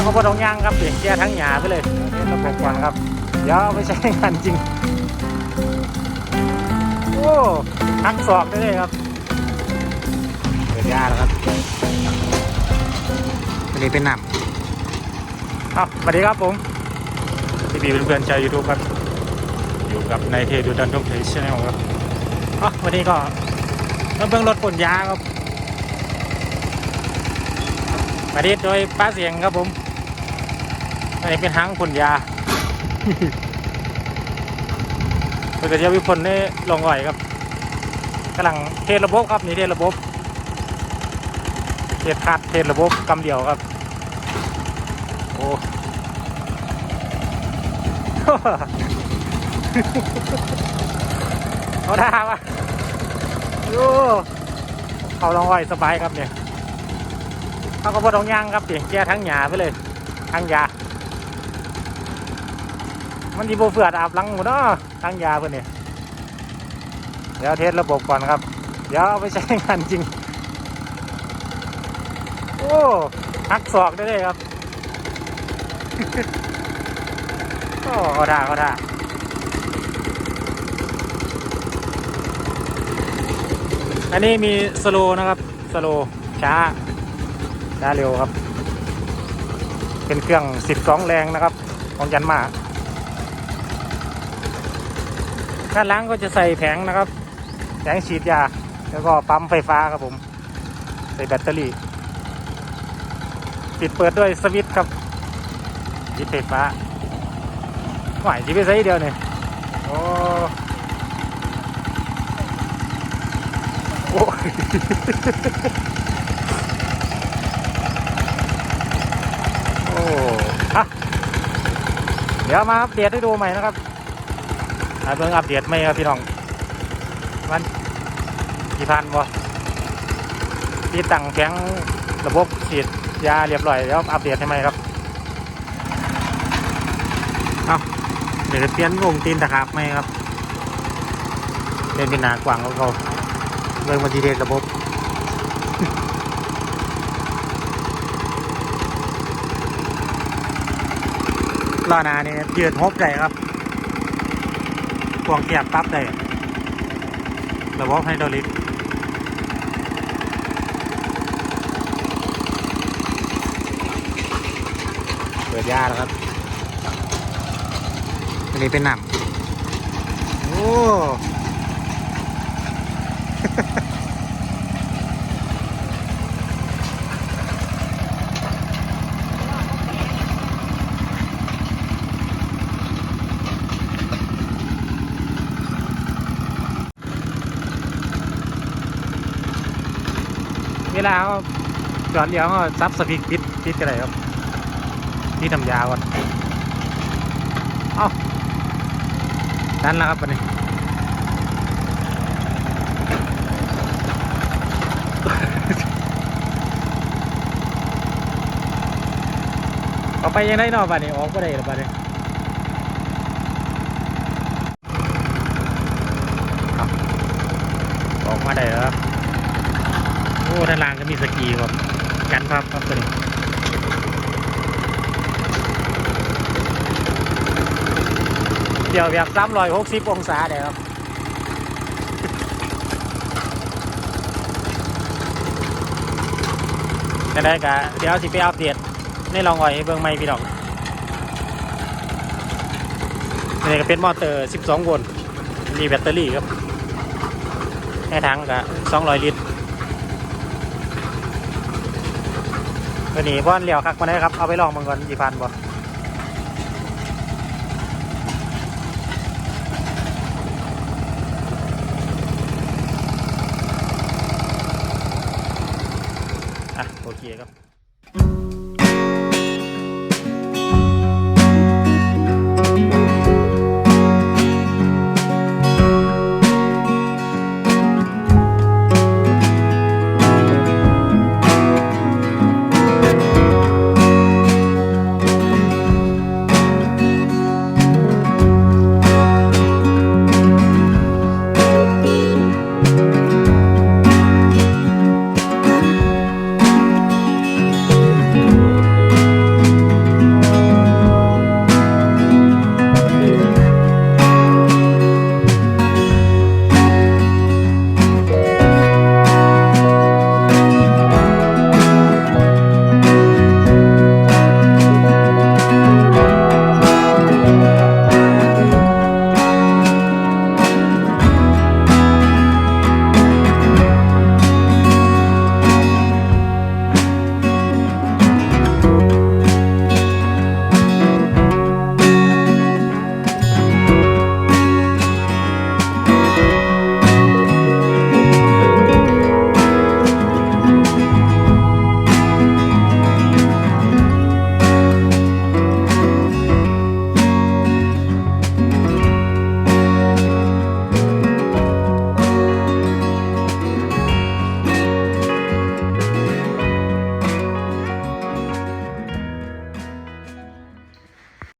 เอาก็บ่ต้องย่างครับเปลี่ยนแก้ทั้งหยาไปเลยเดี๋ยวระบบก่อนครับ เดี๋ยวเอาไปใช้งานจริง โอ้หักศอกได้เลยครับเปิดยาแล้วครับอันนี้เป็นหนำครับสวัสดีครับผมพี่บีเป็นเพื่อนๆใจยูทูบครับ อยู่กับนายเทดูดันทงเทชแนลครับอ๋อวันนี้ก็มาเบิ่งรถขนยาครับประดิษฐ์โดยป้าเสียงครับผม อันนี้เป็นหางขนยาเพื่อจะวิพลได้ลงอ่อยครับกำลังเทสระบบครับนี่เทสระบบเทสคัดเทสระบบกำเดียวครับ โอ้เขาท่าวะโอ้เขาลองอ่อยสบายครับเนี่ยเขาก็บ่ต้องย่างครับเปลี่ยนแก้ทั้งหยาไปเลย ทั้งยา มันดีโบเฟือดอาบลังหมดเนาะทั้งยาเพื่อนเนี่ยเดี๋ยวเทสระบบก่อนครับ เดี๋ยวเอาไปใช้งานจริง โอ้หักศอกได้เลยครับโอ้เขาท่าเขาท่าอันนี้มีสโลนะครับ สโลช้า ช้าเร็วครับ เป็นเครื่อง 12 แรงนะครับ ของยันมา ด้านล่างก็จะใส่แผงนะครับ แผงฉีดยา แล้วก็ปั๊มไฟฟ้าครับผม ใส่แบตเตอรี่ ปิดเปิดด้วยสวิตช์ครับปิดไฟฟ้าหวายจีไปใส่เดียวเนี่ยโอ้โอ้โอ้ฮะเดี๋ยวมาอัปเดตให้ดูใหม่นะครับ เบิ่งอัปเดตไหมครับพี่น้องมันกี่พันบ่ที่ตั้งแข็งระบบฉีดยาเรียบร้อยแล้วอัปเดตให้ไหมครับเอาเดี๋ยวเปลี่ยนวงตีนตะขาบไหมครับเป็นเป็นหนากว้างของเขาเบิ่งมันดีเดตระบบล้อหน้านี่ยืดฮบได้ครับ วงเกียบปั๊บได้ระบบไฮดรอลิกเปิดยาแล้วครับ อันนี้เป็นหนำโอ้ วลาเขาจอดเลี้ยวเขาซับสปีกปิดปิดกันเลยครับนี่ทำยาก่อนเอ้าดันแล้วครับวันนี้เอาไปยังไงเนาะบ้านนี้ออกก็ได้หรือบ้านนี้ออกมาได้แล้ว อ้ด้านล่างก็มีสกีครับกันพับครับตัวนี้เดี๋ยวแบบสามร้อยหกสิบองศาเดี๋ยวครับจะได้กะเดี๋ยวสิไปอัปเดตในลองอ่อยให้เบิ่งไม่พี่น้องนี่ก็เป็นมอเตอร์ 12 โวลต์ มีแบตเตอรี่ครับให้ถังกะ200 ลิตร ตัวนี้บ้านเหลียวคักมาได้ครับ เอาไปลองมังก่อนกี่พันบ่